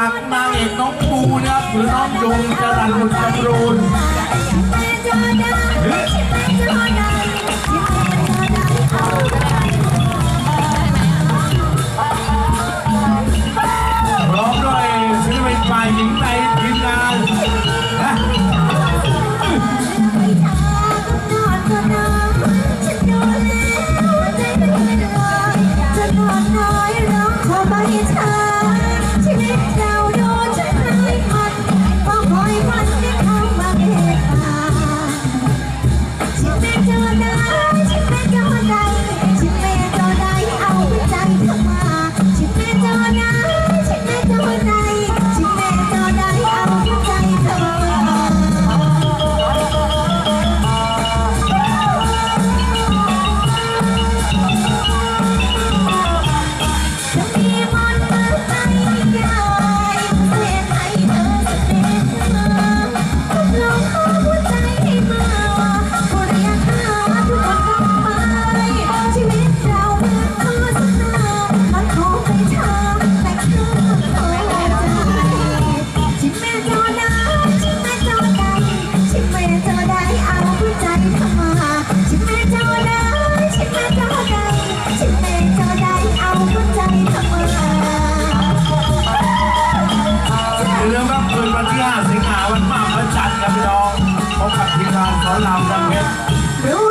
จากนางเอกน้องปูนะครับหรือน้องยงจะรัญบุตจำรูนร้อมด้วยศิลปินฝ่ายหญิงใน เดิมครับคืนวันที่ 5 สิงหาวันมาวันจันทร์ครับพี่น้องพบกับทีมงานสอนรามดังเพชร